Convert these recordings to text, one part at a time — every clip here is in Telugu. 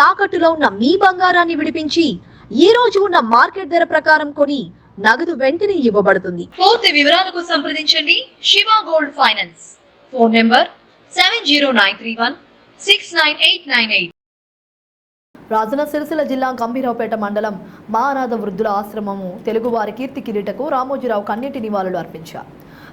తాకట్టులో ఉన్న మీ బంగారాన్ని విడిపించి ఈ రోజు ఉన్న మార్కెట్ ధర ప్రకారం కొని నగదు వెంటనే ఇవ్వబడుతుంది. పూర్తి వివరాలకు సంప్రదించండి. Shiva gold finance. Phone number seven zero nine three one six nine eight nine eight. Rajanna Sircilla జిల్లా గంభీరావుపేట మండలం మహానాథ వృద్ధుల ఆశ్రమము తెలుగువారి కీర్తి కిరీటకు రామోజీరావు కన్నీటి నివాళులు అర్పించారు.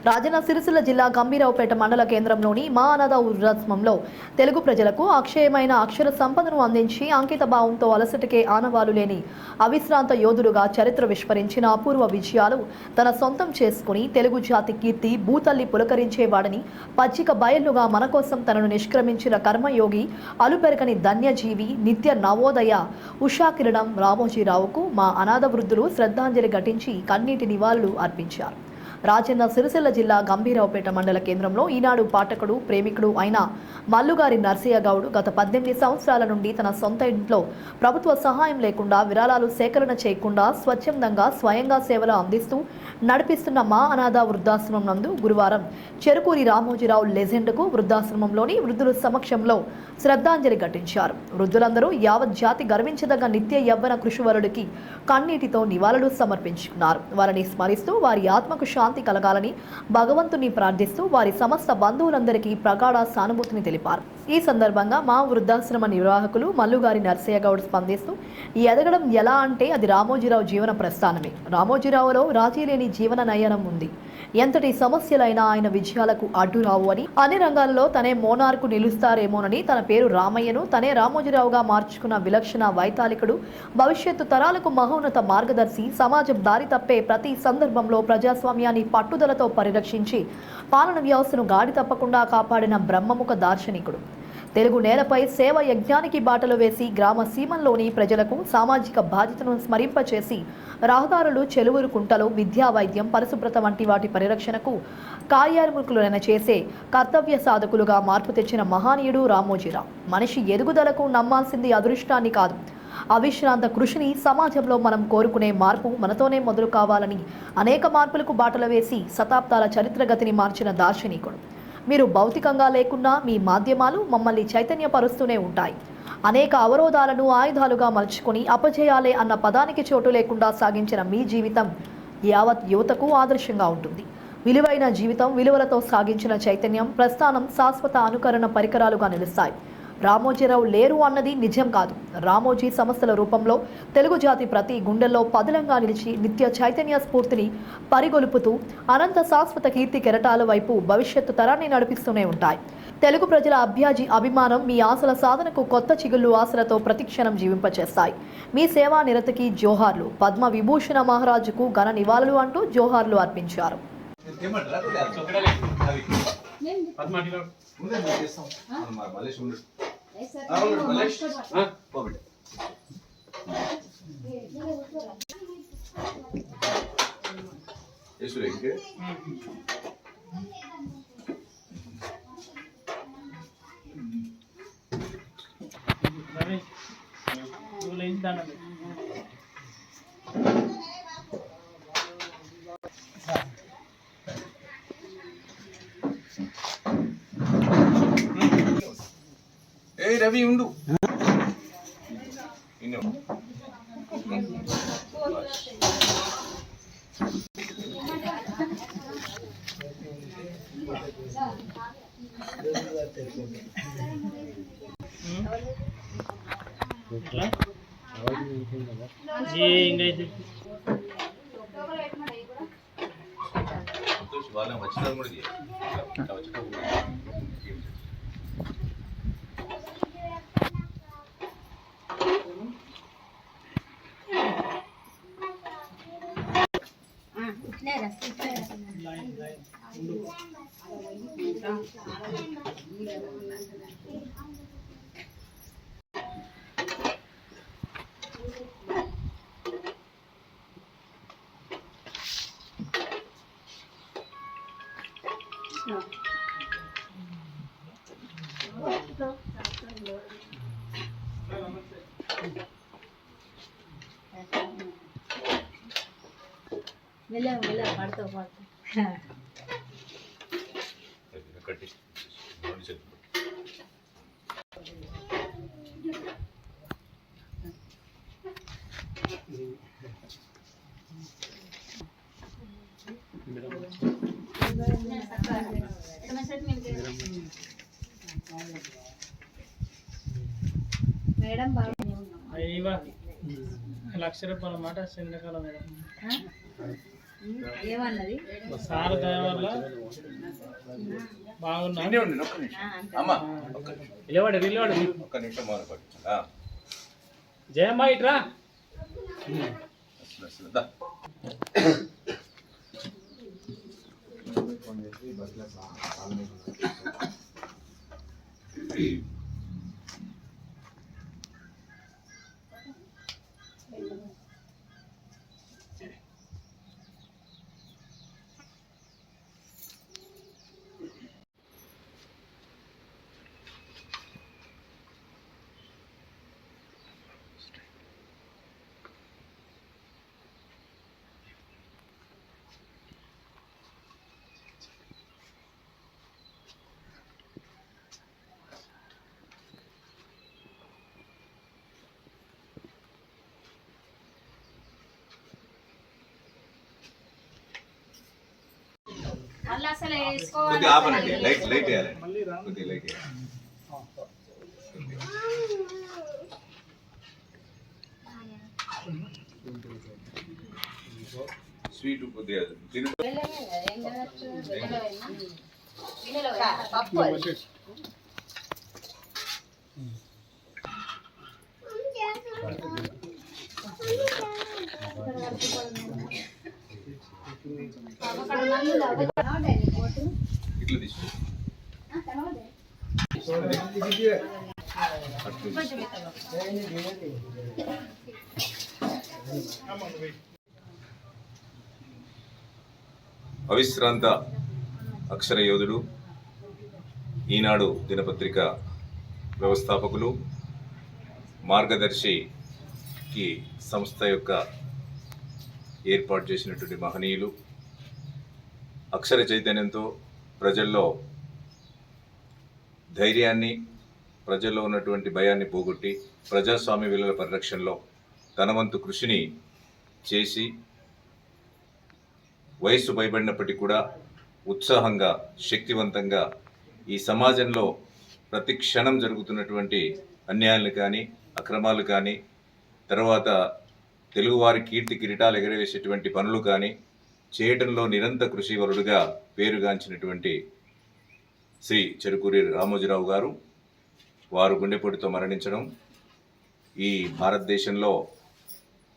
రాజన్న సిరిసిల్ల జిల్లా గంభీరావుపేట మండల కేంద్రంలోని మహానాథ వృద్ధాశ్రమంలో తెలుగు ప్రజలకు అక్షయమైన అక్షర సంపదను అందించి అంకిత భావంతో అలసటకే ఆనవాలు లేని అవిశ్రాంత యోధుడుగా చరిత్ర విస్మరించిన అపూర్వ విజయాలు తన సొంతం చేసుకుని తెలుగు జాతి కీర్తి భూతల్లి పులకరించేవాడని పచ్చిక బయలుగా మన కోసం తనను నిష్క్రమించిన కర్మయోగి అలుపెరకని ధన్యజీవి నిత్య నవోదయ ఉషాకిరణం రామోజీరావుకు మా అనాథ వృద్ధులు శ్రద్ధాంజలి ఘటించి కన్నీటి నివాళులు అర్పించారు. రాజన్న సిరిసిల్ల జిల్లా గంభీరావుపేట మండల కేంద్రంలో ఈనాడు పాఠకుడు ప్రేమికుడు అయిన మల్లుగారి నర్సయ్య గౌడ్ గత పద్దెనిమిది సంవత్సరాల నుండి తన సొంత ఇంట్లో ప్రభుత్వ సహాయం లేకుండా విరాళాలు సేకరణ చేయకుండా స్వచ్ఛందంగా స్వయంగా సేవలు అందిస్తూ నడిపిస్తున్న మా అనాథ వృద్ధాశ్రమం నందు గురువారం చెరుకూరి రామోజీరావు లెజెండ్కు వృద్ధాశ్రమంలోని వృద్ధుల సమక్షంలో శ్రద్ధాంజలి ఘటించారు. వృద్ధులందరూ యావత్ జాతి గర్వించదగ్గ నిత్య యవ్వన కృషివరుడికి కన్నీటితో నివాళులు సమర్పించుకున్నారు. వారిని స్మరిస్తూ వారి ఆత్మకు శాంతి కలగాలని భగవంతుని ప్రార్థిస్తూ వారి సమస్త బంధువులందరికీ ప్రగాఢ సానుభూతిని తెలిపారు. ఈ సందర్భంగా మా వృద్ధాశ్రమ నిర్వాహకులు మల్లుగారి నర్సయ్య గౌడ్ స్పందిస్తూ ఎదగడం ఎలా అంటే అది రామోజీరావు జీవన ప్రస్థానమే. రామోజీరావులో రాజీ లేని జీవన నయనం ఉంది. ఎంతటి సమస్యలైనా ఆయన విజయాలకు అడ్డు రావు అని. అన్ని రంగాల్లో తనే మోనార్కు నిలుస్తారేమోనని తన పేరు రామయ్యను తనే రామోజీరావుగా మార్చుకున్న విలక్షణ వైతాళికుడు. భవిష్యత్తు తరాలకు మహోన్నత మార్గదర్శి సమాజం దారి తప్పే ప్రతి సందర్భంలో ప్రజాస్వామ్యాన్ని పట్టుదలతో పరిరక్షించి పాలన వ్యవస్థను గాడి తప్పకుండా కాపాడిన బ్రహ్మముఖ దార్శనికుడు. తెలుగు నేలపై సేవ యజ్ఞానికి బాటలు వేసి గ్రామ సీమల్లోని ప్రజలకు సామాజిక బాధ్యతను స్మరింపచేసి రహదారులు చెలువురు కుంటలు విద్యా వైద్యం పరిశుభ్రత వంటి వాటి పరిరక్షణకు కార్యాముకులైన చేసే కర్తవ్య సాధకులుగా మార్పు తెచ్చిన మహానీయుడు రామోజీరావు. మనిషి ఎదుగుదలకు నమ్మాల్సింది అదృష్టాన్ని కాదు. అవిశ్రాంత కృషిని సమాజంలో మనం కోరుకునే మార్పు మనతోనే మొదలు కావాలని అనేక మార్పులకు బాటలు వేసి శతాబ్దాల చరిత్ర గతిని మార్చిన దార్శనికుడు. మీరు భౌతికంగా లేకున్నా మీ మాధ్యమాలు మమ్మల్ని చైతన్యపరుస్తూనే ఉంటాయి. అనేక అవరోధాలను ఆయుధాలుగా మలుచుకొని అపజయాలే అన్న పదానికి చోటు లేకుండా సాగించిన మీ జీవితం యావత్ యువతకు ఆదర్శంగా ఉంటుంది. విలువైన జీవితం విలువలతో సాగించిన చైతన్యం ప్రస్థానం శాశ్వత అనుకరణ పరికరాలుగా నిలుస్తాయి. రామోజీరావు లేరు అన్నది నిజం కాదు. రామోజీ సంస్థల రూపంలో తెలుగు జాతి ప్రతి గుండెల్లో పదిలంగా నిలిచి నిత్య చైతన్య స్ఫూర్తిని పరిగొలుపుతూ అనంత శాశ్వత కీర్తి కెరటాల వైపు భవిష్యత్తు తరాన్ని నడిపిస్తూనే ఉంటాయి. తెలుగు ప్రజల అభ్యాజి అభిమానం మీ ఆశల సాధనకు కొత్త చిగుళ్ళు ఆశలతో ప్రతిక్షణం జీవింపచేస్తాయి. మీ సేవా నిరతికి జోహార్లు పద్మ విభూషణ మహారాజుకు ఘన నివాళులు అంటూ జోహార్లు అర్పించారు. ముందే మేము చేస్తాం మన మలేష్ ఉండు మలేష్? పోబిడ్డ. యేసురే, ఇంకే? రవి ఉండు. ఇన్ను. సంతోష్ వాళ్ళని వచ్చిన కూడా Vela, vela. రెండు చేతులు మేడం అయ్యవా లక్ష రూపాయల మాట చింతకాలం మేడం. ఏమన్నది? సార్ దయ వల్ల బాగున్నా. అమ్మా. నిలబడి నిలబడి. ఒక్క నిమిషం మొదలు పట్టు. జయమ్మా ఇట్రా. దా. మళ్ళీ అసలు వేసుకోవాలి ఆపనండి లైట్ లైట్ వేయాలండి కొద్దిగా లైట్ వేయాలి. స్వీట్ కొద్దిగా తిను. పప్పు ఇట్లా తీసుకో. అవిశ్రాంత అక్షర యోధుడు ఈనాడు దినపత్రిక వ్యవస్థాపకులు మార్గదర్శికి సంస్థ యొక్క ఏర్పాటు చేసినటువంటి మహనీయులు అక్షర చైతన్యంతో ప్రజల్లో ధైర్యాన్ని ప్రజల్లో ఉన్నటువంటి భయాన్ని పోగొట్టి ప్రజాస్వామ్య విలువల పరిరక్షణలో తన వంతు కృషిని చేసి వయస్సు భయపడినప్పటికీ కూడా ఉత్సాహంగా శక్తివంతంగా ఈ సమాజంలో ప్రతి క్షణం జరుగుతున్నటువంటి అన్యాయాలు కానీ అక్రమాలు కానీ తర్వాత తెలుగువారి కీర్తి కిరీటాలు ఎగరవేసేటువంటి పనులు కానీ చేయడంలో నిరంతర కృషివరుడుగా పేరుగాంచినటువంటి శ్రీ చెరుకూరి రామోజీరావు గారు వారు గుండెపోటుతో మరణించడం ఈ భారతదేశంలో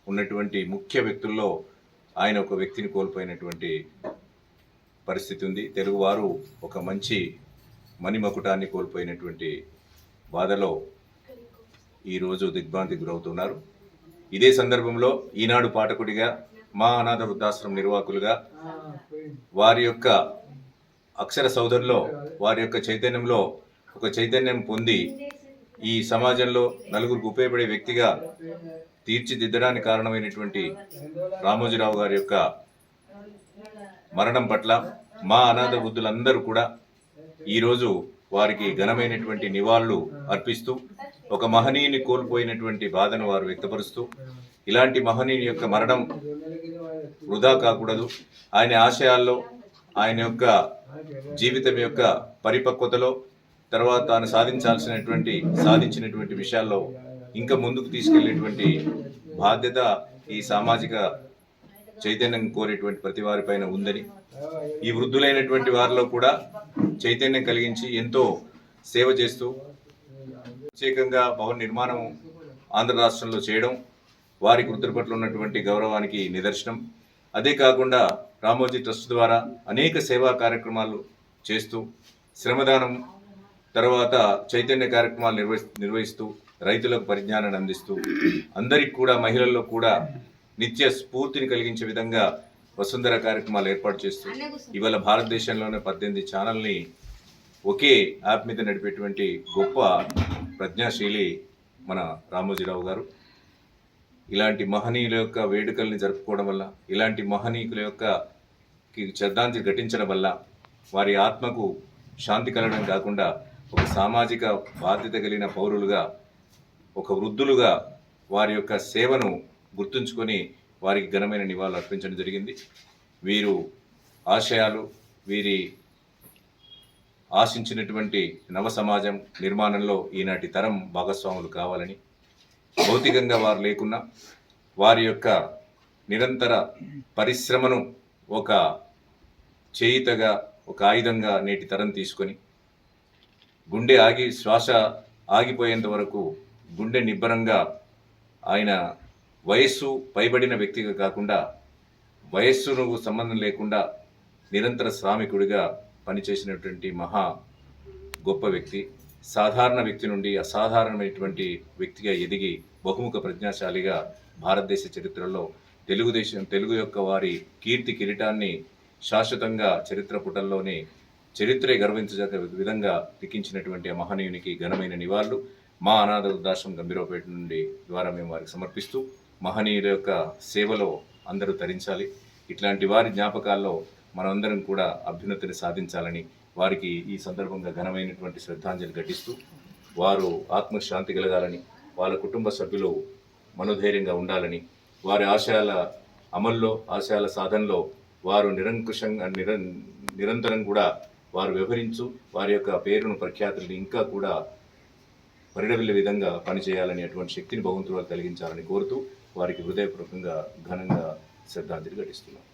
ఉన్నటువంటి ముఖ్య వ్యక్తుల్లో ఆయన ఒక వ్యక్తిని కోల్పోయినటువంటి పరిస్థితి ఉంది. తెలుగువారు ఒక మంచి మణిమకుటాన్ని కోల్పోయినటువంటి బాధలో ఈరోజు దిగ్భ్రాంతికి గురవుతున్నారు. ఇదే సందర్భంలో ఈనాడు పాఠకుడిగా మా అనాథ వృద్ధాశ్రమం నిర్వాహకులుగా వారి యొక్క అక్షర సౌధంలో వారి యొక్క చైతన్యంలో ఒక చైతన్యం పొంది ఈ సమాజంలో నలుగురికి ఉపయోగపడే వ్యక్తిగా తీర్చిదిద్దడానికి కారణమైనటువంటి రామోజీరావు గారి యొక్క మరణం పట్ల మా అనాథ వృద్ధులందరూ కూడా ఈరోజు వారికి ఘనమైనటువంటి నివాళులు అర్పిస్తూ ఒక మహనీయుని కోల్పోయినటువంటి బాధను వారు వ్యక్తపరుస్తూ ఇలాంటి మహనీయుని యొక్క మరణం వృధా కాకూడదు. ఆయన ఆశయాల్లో ఆయన యొక్క జీవితం యొక్క పరిపక్వతలో తర్వాత తాను సాధించాల్సినటువంటి సాధించినటువంటి విషయాల్లో ఇంకా ముందుకు తీసుకెళ్ళేటువంటి బాధ్యత ఈ సామాజిక చైతన్యం కోరేటువంటి ప్రతి వారిపైన ఉందని ఈ వృద్ధులైనటువంటి వారిలో కూడా చైతన్యం కలిగించి ఎంతో సేవ చేస్తూ ప్రత్యేకంగా భవన నిర్మాణం ఆంధ్ర రాష్ట్రంలో చేయడం వారి వృద్ధుల పట్ల ఉన్నటువంటి గౌరవానికి నిదర్శనం. అదే కాకుండా రామోజీ ట్రస్ట్ ద్వారా అనేక సేవా కార్యక్రమాలు చేస్తూ శ్రమదానం తర్వాత చైతన్య కార్యక్రమాలు నిర్వహి నిర్వహిస్తూ రైతులకు పరిజ్ఞానాన్ని అందిస్తూ అందరికి కూడా మహిళల్లో కూడా నిత్య స్ఫూర్తిని కలిగించే విధంగా వసుంధర కార్యక్రమాలు ఏర్పాటు చేస్తూ ఇవాళ భారతదేశంలోనే పద్దెనిమిది ఛానల్ని ఒకే యాప్ మీద నడిపేటువంటి గొప్ప ప్రజ్ఞాశీలి మన రామోజీరావు గారు. ఇలాంటి మహనీయుల యొక్క వేడుకల్ని జరుపుకోవడం వల్ల ఇలాంటి మహనీయుల యొక్క కి శ్రద్ధాంజలి ఘటించడం వల్ల వారి ఆత్మకు శాంతి కలగడం కాకుండా ఒక సామాజిక బాధ్యత కలిగిన పౌరులుగా ఒక వృద్ధులుగా వారి యొక్క సేవను గుర్తుంచుకొని వారికి ఘనమైన నివాళులు అర్పించడం జరిగింది. వీరు ఆశయాలు వీరి ఆశించినటువంటి నవ సమాజం నిర్మాణంలో ఈనాటి తరం భాగస్వాములు కావాలని భౌతికంగా వారు లేకున్నా వారి యొక్క నిరంతర పరిశ్రమను ఒక చేయితగా ఒక ఆయుధంగా నేటి తరం తీసుకొని గుండె ఆగి శ్వాస ఆగిపోయేంత వరకు గుండె నిబ్బరంగా ఆయన వయస్సు పైబడిన వ్యక్తిగా కాకుండా వయస్సును సంబంధం లేకుండా నిరంతర శ్రామికుడిగా పనిచేసినటువంటి మహా గొప్ప వ్యక్తి సాధారణ వ్యక్తి నుండి అసాధారణమైనటువంటి వ్యక్తిగా ఎదిగి బహుముఖ ప్రజ్ఞాశాలిగా భారతదేశ చరిత్రలో తెలుగుదేశం తెలుగు యొక్క వారి కీర్తి కిరీటాన్ని శాశ్వతంగా చరిత్ర పుటల్లోనే చరిత్రే గర్వించదగ్గ విధంగా లిఖించినటువంటి మహనీయునికి ఘనమైన నివాళులు. మా అనాథ వృద్ధాశ్రమం గంభీరపేట నుండి ద్వారా మేము వారికి సమర్పిస్తూ మహనీయుల యొక్క సేవలో అందరూ తరించాలి. ఇట్లాంటి వారి జ్ఞాపకాల్లో మనమందరం కూడా అభ్యున్నతిని సాధించాలని వారికి ఈ సందర్భంగా ఘనమైనటువంటి శ్రద్ధాంజలి ఘటిస్తూ వారు ఆత్మశాంతి కలగాలని వాళ్ళ కుటుంబ సభ్యులు మనోధైర్యంగా ఉండాలని వారి ఆశయాల అమల్లో ఆశయాల సాధనలో వారు నిరంకుశంగా నిర నిరంతరం కూడా వారు వ్యవహరించు వారి యొక్క పేరును ప్రఖ్యాతులను ఇంకా కూడా పరిడవిల్లే విధంగా పనిచేయాలని అటువంటి శక్తిని భగవంతుడు కలిగించాలని కోరుతూ వారికి హృదయపూర్వకంగా ఘనంగా శ్రద్ధాంజలి ఘటిస్తున్నాం.